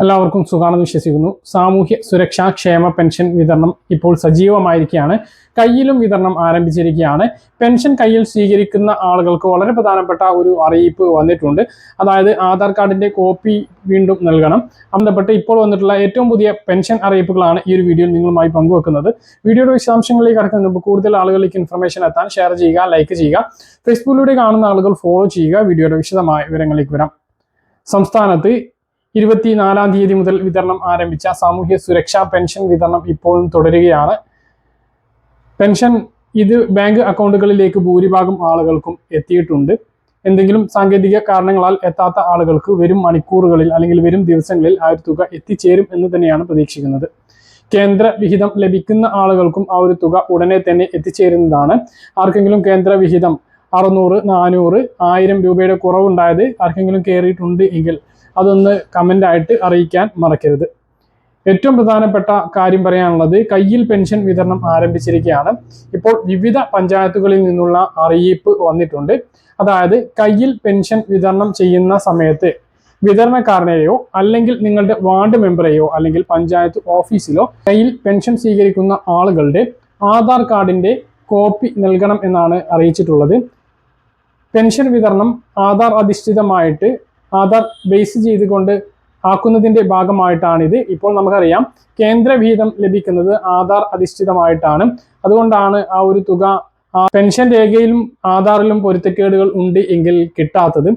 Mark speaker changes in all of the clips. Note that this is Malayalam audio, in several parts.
Speaker 1: എല്ലാവർക്കും സുഖാണെന്ന് വിശ്വസിക്കുന്നു. സാമൂഹ്യ സുരക്ഷാ ക്ഷേമ പെൻഷൻ വിതരണം ഇപ്പോൾ സജീവമായിരിക്കുകയാണ്. കയ്യിലും വിതരണം ആരംഭിച്ചിരിക്കുകയാണ്. പെൻഷൻ കയ്യിൽ സ്വീകരിക്കുന്ന ആളുകൾക്ക് വളരെ പ്രധാനപ്പെട്ട ഒരു അറിയിപ്പ് വന്നിട്ടുണ്ട്. അതായത് ആധാർ കാർഡിന്റെ കോപ്പി വീണ്ടും നൽകണം. ബന്ധപ്പെട്ട് ഇപ്പോൾ വന്നിട്ടുള്ള ഏറ്റവും പുതിയ പെൻഷൻ അറിയിപ്പുകളാണ് ഈ ഒരു വീഡിയോയിൽ നിങ്ങളുമായി പങ്കുവെക്കുന്നത്. വീഡിയോയുടെ വിശദാംശങ്ങളിലേക്ക് കടക്കുന്നതിന് മുമ്പ് കൂടുതൽ ആളുകളിലേക്ക് ഇൻഫർമേഷൻ എത്താൻ ഷെയർ ചെയ്യുക ലൈക്ക് ചെയ്യുക. ഫേസ്ബുക്കിലൂടെ കാണുന്ന ആളുകൾ ഫോളോ ചെയ്യുക. വീഡിയോയുടെ വിശദമായ വിവരങ്ങളിലേക്ക് വരാം. സംസ്ഥാനത്ത് ഇരുപത്തിനാലാം തീയതി മുതൽ വിതരണം ആരംഭിച്ച സാമൂഹ്യ സുരക്ഷാ പെൻഷൻ വിതരണം ഇപ്പോഴും തുടരുകയാണ്. പെൻഷൻ ഇത് ബാങ്ക് അക്കൗണ്ടുകളിലേക്ക് ഭൂരിഭാഗം ആളുകൾക്കും എത്തിയിട്ടുണ്ട്. എന്തെങ്കിലും സാങ്കേതിക കാരണങ്ങളാൽ എത്താത്ത ആളുകൾക്ക് വരും മണിക്കൂറുകളിൽ അല്ലെങ്കിൽ വരും ദിവസങ്ങളിൽ ആ ഒരു തുക എത്തിച്ചേരും എന്ന് തന്നെയാണ് പ്രതീക്ഷിക്കുന്നത്. കേന്ദ്ര വിഹിതം ലഭിക്കുന്ന ആളുകൾക്കും ആ ഒരു തുക ഉടനെ തന്നെ എത്തിച്ചേരുന്നതാണ്. ആർക്കെങ്കിലും കേന്ദ്ര വിഹിതം അറുന്നൂറ് നാനൂറ് ആയിരം രൂപയുടെ കുറവുണ്ടായത് ആർക്കെങ്കിലും കയറിയിട്ടുണ്ട് എങ്കിൽ അതൊന്ന് കമന്റ് ആയിട്ട് അറിയിക്കാൻ മറക്കരുത്. ഏറ്റവും പ്രധാനപ്പെട്ട കാര്യം പറയാനുള്ളത് കയ്യിൽ പെൻഷൻ വിതരണം ആരംഭിച്ചിരിക്കുകയാണ്. ഇപ്പോൾ വിവിധ പഞ്ചായത്തുകളിൽ നിന്നുള്ള അറിയിപ്പ് വന്നിട്ടുണ്ട്. അതായത് കയ്യിൽ പെൻഷൻ വിതരണം ചെയ്യുന്ന സമയത്ത് വിതരണക്കാരനെയോ അല്ലെങ്കിൽ നിങ്ങളുടെ വാർഡ് മെമ്പറെയോ അല്ലെങ്കിൽ പഞ്ചായത്ത് ഓഫീസിലോ കയ്യിൽ പെൻഷൻ സ്വീകരിക്കുന്ന ആളുകളുടെ ആധാർ കാർഡിന്റെ കോപ്പി നൽകണം എന്നാണ് അറിയിച്ചിട്ടുള്ളത്. പെൻഷൻ വിതരണം ആധാർ അധിഷ്ഠിതമായിട്ട് ആധാർ ബേസ് ചെയ്തുകൊണ്ട് ആക്കുന്നതിന്റെ ഭാഗമായിട്ടാണിത്. ഇപ്പോൾ നമുക്കറിയാം കേന്ദ്ര വിഹിതം ലഭിക്കുന്നത് ആധാർ അധിഷ്ഠിതമായിട്ടാണ്. അതുകൊണ്ടാണ് ആ ഒരു തുക പെൻഷൻ രേഖയിലും ആധാറിലും പൊരുത്തക്കേടുകൾ ഉണ്ട് എങ്കിൽ കിട്ടാത്തത്.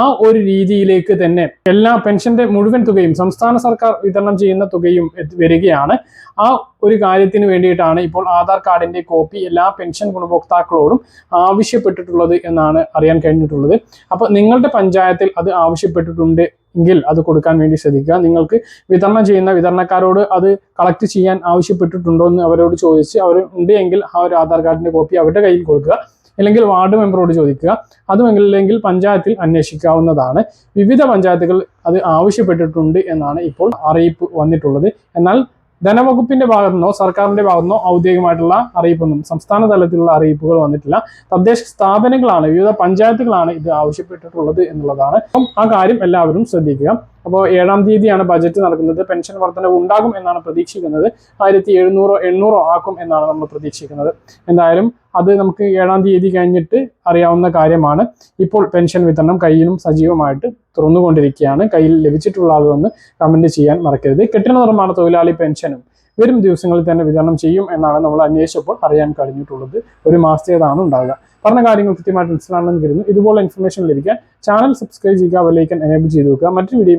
Speaker 1: ആ ഒരു രീതിയിലേക്ക് തന്നെ എല്ലാ പെൻഷന്റെ മുഴുവൻ തുകയും സംസ്ഥാന സർക്കാർ വിതരണം ചെയ്യുന്ന തുകയും വരികയാണ്. ആ ഒരു കാര്യത്തിന് വേണ്ടിയിട്ടാണ് ഇപ്പോൾ ആധാർ കാർഡിന്റെ കോപ്പി എല്ലാ പെൻഷൻ ഗുണഭോക്താക്കളോടും ആവശ്യപ്പെട്ടിട്ടുള്ളത് എന്നാണ് അറിയാൻ കഴിഞ്ഞിട്ടുള്ളത്. അപ്പോൾ നിങ്ങളുടെ പഞ്ചായത്തിൽ അത് ആവശ്യപ്പെട്ടിട്ടുണ്ട് എങ്കിൽ അത് കൊടുക്കാൻ വേണ്ടി ശ്രദ്ധിക്കുക. നിങ്ങൾക്ക് വിതരണം ചെയ്യുന്ന വിതരണക്കാരോട് അത് കളക്ട് ചെയ്യാൻ ആവശ്യപ്പെട്ടിട്ടുണ്ടോ എന്ന് അവരോട് ചോദിച്ച് അവർ ഉണ്ട് എങ്കിൽ ആ ഒരു ആധാർ കാർഡിന്റെ കോപ്പി അവരുടെ കയ്യിൽ കൊടുക്കുക. അല്ലെങ്കിൽ വാർഡ് മെമ്പറോട് ചോദിക്കുക. അതുമെങ്കിൽ പഞ്ചായത്തിൽ അന്വേഷിക്കാവുന്നതാണ്. വിവിധ പഞ്ചായത്തുകൾ അത് ആവശ്യപ്പെട്ടിട്ടുണ്ട് എന്നാണ് ഇപ്പോൾ അറിയിപ്പ് വന്നിട്ടുള്ളത്. എന്നാൽ ധനവകുപ്പിന്റെ ഭാഗത്തു നിന്നോ സർക്കാരിന്റെ ഭാഗത്തു നിന്നോ ഔദ്യോഗികമായിട്ടുള്ള അറിയിപ്പൊന്നും സംസ്ഥാന തലത്തിലുള്ള അറിയിപ്പുകൾ വന്നിട്ടില്ല. തദ്ദേശ സ്ഥാപനങ്ങളാണ് വിവിധ പഞ്ചായത്തുകളാണ് ഇത് ആവശ്യപ്പെട്ടിട്ടുള്ളത് എന്നുള്ളതാണ്. അപ്പം ആ കാര്യം എല്ലാവരും ശ്രദ്ധിക്കുക. അപ്പോൾ ഏഴാം തീയതിയാണ് ബജറ്റ് നടക്കുന്നത്. പെൻഷൻ വർധനവ് ഉണ്ടാകും എന്നാണ് പ്രതീക്ഷിക്കുന്നത്. ആയിരത്തി എഴുന്നൂറോ എണ്ണൂറോ ആക്കും എന്നാണ് നമ്മൾ പ്രതീക്ഷിക്കുന്നത്. എന്തായാലും അത് നമുക്ക് ഏഴാം തീയതി കഴിഞ്ഞിട്ട് അറിയാവുന്ന കാര്യമാണ്. ഇപ്പോൾ പെൻഷൻ വിതരണം കയ്യിലും സജീവമായിട്ട് തുറന്നുകൊണ്ടിരിക്കുകയാണ്. കയ്യിൽ ലഭിച്ചിട്ടുള്ള ആളുകളൊന്ന് കമന്റ് ചെയ്യാൻ മറക്കരുത്. കെട്ടിട നിർമ്മാണ തൊഴിലാളി പെൻഷനും വരും ദിവസങ്ങളിൽ തന്നെ വിതരണം ചെയ്യും എന്നാണ് നമ്മൾ അന്വേഷിച്ചപ്പോൾ അറിയാൻ കഴിഞ്ഞിട്ടുള്ളത്. ഒരു മാസത്തേതാണ് ഉണ്ടാവുക. പറഞ്ഞ കാര്യങ്ങൾ കൃത്യമായിട്ട് മനസ്സിലാണെന്ന് കരുതുന്നു. ഇതുപോലെ ഇൻഫർമേഷൻ ലഭിക്കാൻ ചാനൽ സബ്സ്ക്രൈബ് ചെയ്യുക ബെല്ലൈക്കൻ എനേബിൾ ചെയ്ത് വെക്കുക. മറ്റൊരു വീഡിയോ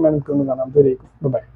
Speaker 1: കാണാം. ബൈ